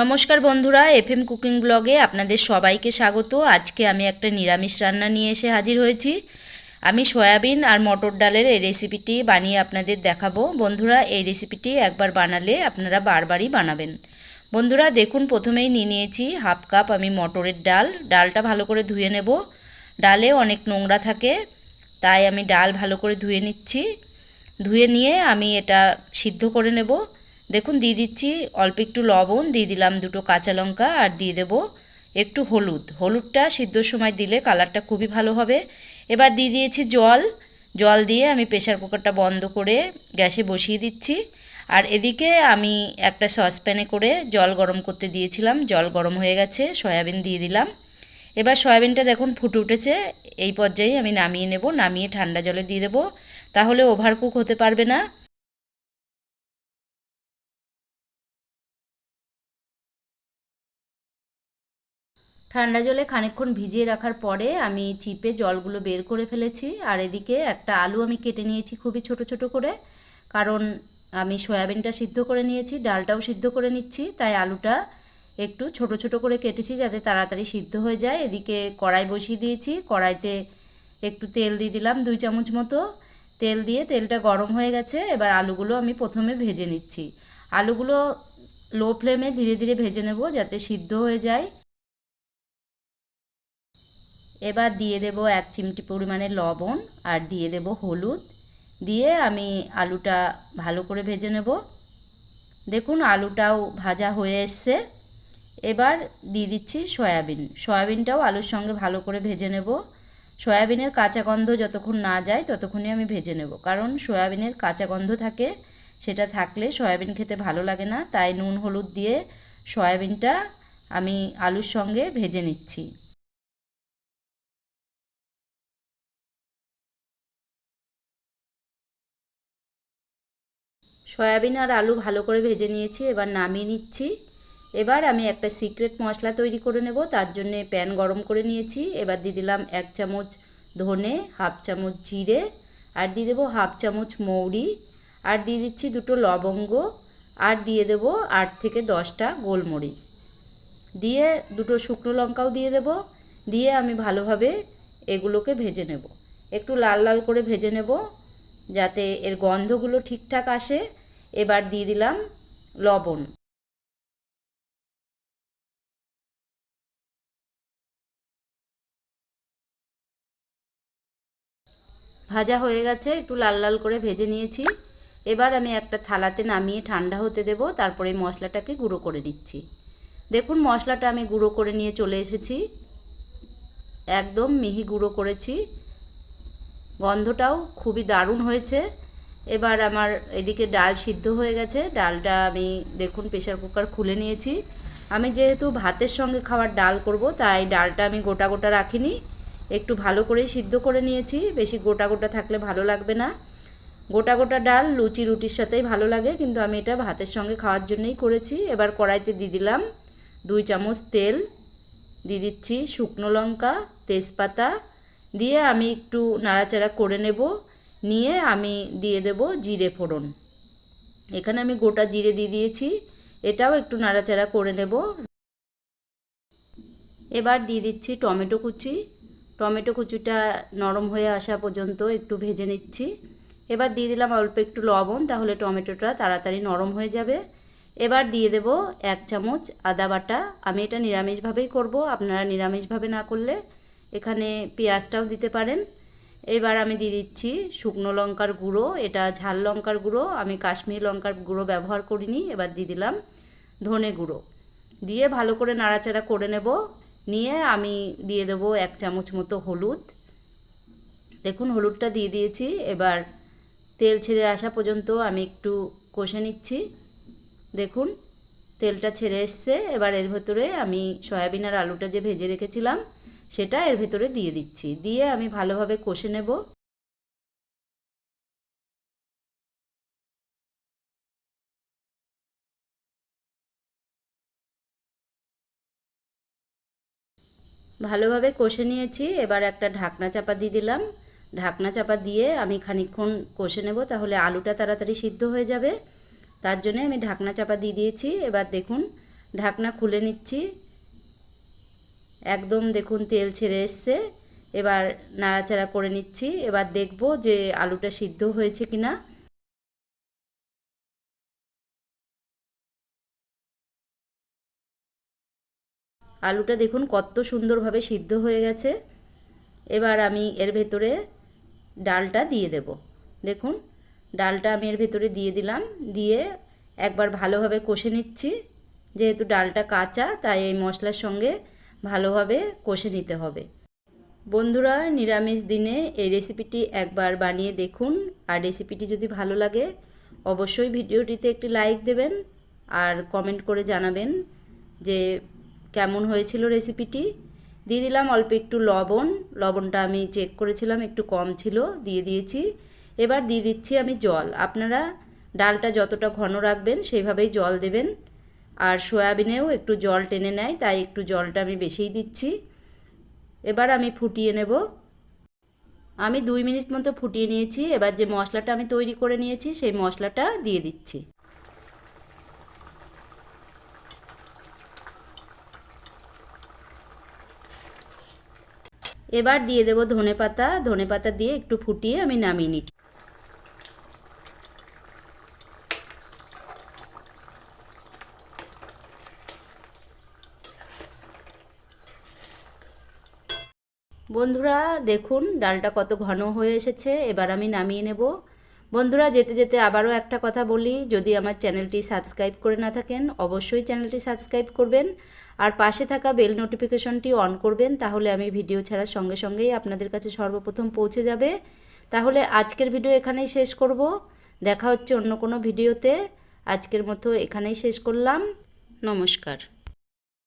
নমস্কার বন্ধুরা, FM cooking ব্লগে আপনাদের সবাইকে স্বাগত। আজকে আমি একটা নিরামিষ রান্না নিয়ে এসে হাজির হয়েছি। আমি সয়াবিন আর মটর ডালের এই রেসিপিটি বানিয়ে আপনাদের দেখাবো। বন্ধুরা, এই রেসিপিটি একবার বানালে আপনারা বারবারই বানাবেন। বন্ধুরা, দেখুন, প্রথমেই নিয়ে নিয়েছি হাফ কাপ আমি মটরের ডাল। ডালটা ভালো করে ধুয়ে নেব। ডালে অনেক নোংরা থাকে, তাই আমি ডাল ভালো করে ধুয়ে নিচ্ছি। ধুয়ে নিয়ে আমি এটা সিদ্ধ করে নেব। দেখুন, দিয়ে দিচ্ছি অল্প একটু লবণ, দিয়ে দিলাম দুটো কাঁচা লঙ্কা আর দিয়ে দেব একটু হলুদ। হলুদটা সিদ্ধর সময় দিলে কালারটা খুবই ভালো হবে। এবার দিয়ে দিয়েছি জল। জল দিয়ে আমি প্রেশার কুকারটা বন্ধ করে গ্যাসে বসিয়ে দিচ্ছি। আর এদিকে আমি একটা সসপ্যানে করে জল গরম করতে দিয়েছিলাম। জল গরম হয়ে গেছে, সয়াবিন দিয়ে দিলাম। এবার সয়াবিনটা দেখুন ফুটে উঠেছে। এই পর্যায়ে আমি নামিয়ে নেব, নামিয়ে ঠান্ডা জলে দিয়ে দেবো। তাহলে ওভারকুক হতে পারবে না। ঠান্ডা জলে খানিকক্ষণ ভিজিয়ে রাখার পরে আমি চিপে জলগুলো বের করে ফেলেছি। আর এদিকে একটা আলু আমি কেটে নিয়েছি খুবই ছোট ছোট করে। কারণ আমি সয়াবিনটা সিদ্ধ করে নিয়েছি, ডালটাও সিদ্ধ করে নিচ্ছি। তাই আলুটা একটু ছোট ছোট করে কেটেছি যাতে তাড়াতাড়ি সিদ্ধ হয়ে যায়। এদিকে কড়াই বসিয়ে দিয়েছি। কড়াইতে একটু তেল দিয়ে দিলাম দুই চামচ মতো। তেল দিয়ে তেলটা গরম হয়ে গেছে। এবার আলুগুলো আমি প্রথমে ভেজে নিচ্ছি। আলুগুলো লো ফ্লেমে ধীরে ধীরে ভেজে নেব যাতে সিদ্ধ হয়ে যায়। এবার দিয়ে দেব এক চিমটি পরিমাণে লবণ আর দিয়ে দেব হলুদ। দিয়ে আমি আলুটা ভালো করে ভেজে নেব। দেখুন, আলুটাও ভাজা হয়ে এসছে। এবার দিয়ে দিচ্ছি সয়াবিন। সয়াবিনটাও আলুর সঙ্গে ভালো করে ভেজে নেব। সয়াবিনের কাঁচা গন্ধ যতক্ষণ না যায়, ততক্ষণই আমি ভেজে নেব। কারণ সয়াবিনের কাঁচা গন্ধ থাকে, সেটা থাকলে সয়াবিন খেতে ভালো লাগে না। তাই নুন, হলুদ দিয়ে সয়াবিনটা আমি আলুর সঙ্গে ভেজে নিচ্ছি। সয়াবিন আর আলু ভালো করে ভেজে নিয়েছি, এবার নামিয়ে নিচ্ছি। এবার আমি একটা সিক্রেট মশলা তৈরি করে নেব, তার জন্য প্যান গরম করে নিয়েছি। এবার দিয়ে দিলাম এক চামচ ধনে, হাফ চামচ জিরে, আর দিয়ে দেবো হাফ চামচ মৌরি, আর দিয়ে দিচ্ছি দুটো লবঙ্গ, আর দিয়ে দেব আট থেকে দশটা গোলমরিচ। দিয়ে দুটো শুকনো লঙ্কাও দিয়ে দেব, দিয়ে আমি ভালোভাবে এগুলোকে ভেজে নেব। একটু লাল লাল করে ভেজে নেব, যাতে এর গন্ধগুলো ঠিকঠাক আসে। এবার দিয়ে দিলাম লবণ। ভাজা হয়ে গেছে, একটু লাল লাল করে ভেজে নিয়েছি। এবার আমি একটা থালাতে নামিয়ে ঠান্ডা হতে দেব, তারপরে মশলাটাকে গুঁড়ো করে নিচ্ছি। দেখুন, মশলাটা আমি গুঁড়ো করে নিয়ে চলে এসেছি। একদম মিহি গুঁড়ো করেছি। গন্ধটাও খুবই দারুণ হয়েছে। এবার আমার এদিকে ডাল সিদ্ধ হয়ে গেছে। ডালটা আমি দেখুন প্রেশার কুকার খুলে নিয়েছি। আমি যেহেতু ভাতের সঙ্গে খাওয়ার ডাল করব, তাই ডালটা আমি গোটা গোটা রাখিনি। একটু ভালো করে সিদ্ধ করে নিয়েছি। বেশি গোটা গোটা থাকলে ভালো লাগবে না। গোটা গোটা ডাল লুচি, রুটির সাথেই ভালো লাগে, কিন্তু আমি এটা ভাতের সঙ্গে খাওয়ার জন্যই করেছি। এবার কড়াইতে দিয়ে দিলাম দুই চামচ তেল, দিয়ে দিচ্ছি শুকনো লঙ্কা, তেজপাতা। দিয়ে আমি একটু নাড়াচাড়া করে নেব। নিয়ে আমি দিয়ে দেব জিরে ফোড়ন। এখানে আমি গোটা জিরে দিয়ে দিয়েছি। এটাও একটু নাড়াচাড়া করে নেব। এবার দিয়ে দিচ্ছি টমেটো কুচি। টমেটো কুচিটা নরম হয়ে আসা পর্যন্ত একটু ভেজে নিচ্ছি। এবার দিয়ে দিলাম অল্প একটু লবণ, তাহলে টমেটোটা তাড়াতাড়ি নরম হয়ে যাবে। এবার দিয়ে দেব এক চামচ আদা বাটা। আমি এটা নিরামিষভাবেই করব, আপনারা নিরামিষভাবে না করলে এখানে পেঁয়াজটাও দিতে পারেন। এবার আমি দিয়ে দিচ্ছি শুকনো লঙ্কার গুঁড়ো, এটা ঝাল লঙ্কার গুঁড়ো, আমি কাশ্মীর লঙ্কার গুঁড়ো ব্যবহার করিনি, এবার দিয়ে দিলাম ধনে গুঁড়ো। দিয়ে ভালো করে নাড়াচাড়া করে নেব, নিয়ে আমি দিয়ে দেব এক চামচ মতো হলুদ। দেখুন, হলুদটা দিয়ে দিয়েছি, এবার তেল ছেড়ে আসা পর্যন্ত আমি একটু কষে নিচ্ছি। দেখুন, তেলটা ছেড়ে এসছে, এবার এর ভেতরে আমি সয়াবিন আর আলুটা যে ভেজে রেখেছিলাম সেটা এর ভেতরে দিয়ে দিচ্ছি। দিয়ে আমি ভালোভাবে কষে নেব। ভালোভাবে কষে নিয়েছি। এবার একটা ঢাকনা চাপা দিয়ে দিলাম। ঢাকনা চাপা দিয়ে আমি খানিকক্ষণ কষে নেব তাহলে আলুটা তাড়াতাড়ি সিদ্ধ হয়ে যাবে। তার জন্য আমি ঢাকনা চাপা দিয়ে দিয়েছি। এবার দেখুন, ঢাকনা খুলে নিচ্ছি। একদম দেখুন তেল ছেড়ে এসছে। এবার নাড়াচাড়া করে নিচ্ছি। এবার দেখব যে আলুটা সিদ্ধ হয়েছে কিনা। আলুটা দেখুন কত সুন্দরভাবে সিদ্ধ হয়ে গেছে। এবার আমি এর ভেতরে ডালটা দিয়ে দেব। দেখুন, ডালটা আমি এর ভেতরে দিয়ে দিলাম। দিয়ে একবার ভালোভাবে কষে নিচ্ছি। যেহেতু ডালটা কাঁচা, তাই এই মশলার সঙ্গে ভালোভাবে কষে নিতে হবে। বন্ধুরা, নিরামিষ দিনে এই রেসিপিটি একবার বানিয়ে দেখুন। আর রেসিপিটি যদি ভালো লাগে, অবশ্যই ভিডিওটিতে একটি লাইক দেবেন আর কমেন্ট করে জানাবেন যে কেমন হয়েছিল রেসিপিটি। দিয়ে দিলাম অল্প একটু লবণ। লবণটা আমি চেক করেছিলাম, একটু কম ছিল, দিয়ে দিয়েছি। এবার দিয়ে দিচ্ছি আমি জল। আপনারা ডালটা যতটা ঘন রাখবেন সেইভাবেই জল দেবেন। আর সয়াবিনেও একটু জল টেনে নেয়, তাই একটু জলটা আমি বেশিই দিচ্ছি। এবার আমি ফুটিয়ে নেব। আমি দুই মিনিট মতো ফুটিয়ে নিয়েছি। এবার যে মশলাটা আমি তৈরি করে নিয়েছি, সেই মশলাটা দিয়ে দিচ্ছি। এবার দিয়ে দেব ধনে পাতা ধনে পাতা দিয়ে একটু ফুটিয়ে আমি নামিয়ে নিচ্ছি। বন্ধুরা, দেখুন, ডালটা কত ঘন হয়ে এসেছে, এবার আমি নামিয়ে নেব। বন্ধুরা, যেতে যেতে আবারও একটা কথা বলি, যদি আমার চ্যানেলটি সাবস্ক্রাইব করে না থাকেন, অবশ্যই চ্যানেলটি সাবস্ক্রাইব করবেন, আর পাশে থাকা বেল নোটিফিকেশনটি অন করবেন, তাহলে আমি ভিডিও ছাড়ার সঙ্গে সঙ্গেই আপনাদের কাছে সর্বপ্রথম পৌঁছে যাবে। তাহলে আজকের ভিডিও এখানেই শেষ করব, দেখা হচ্ছে অন্য কোনো ভিডিওতে। আজকের মতো এখানেই শেষ করলাম, নমস্কার।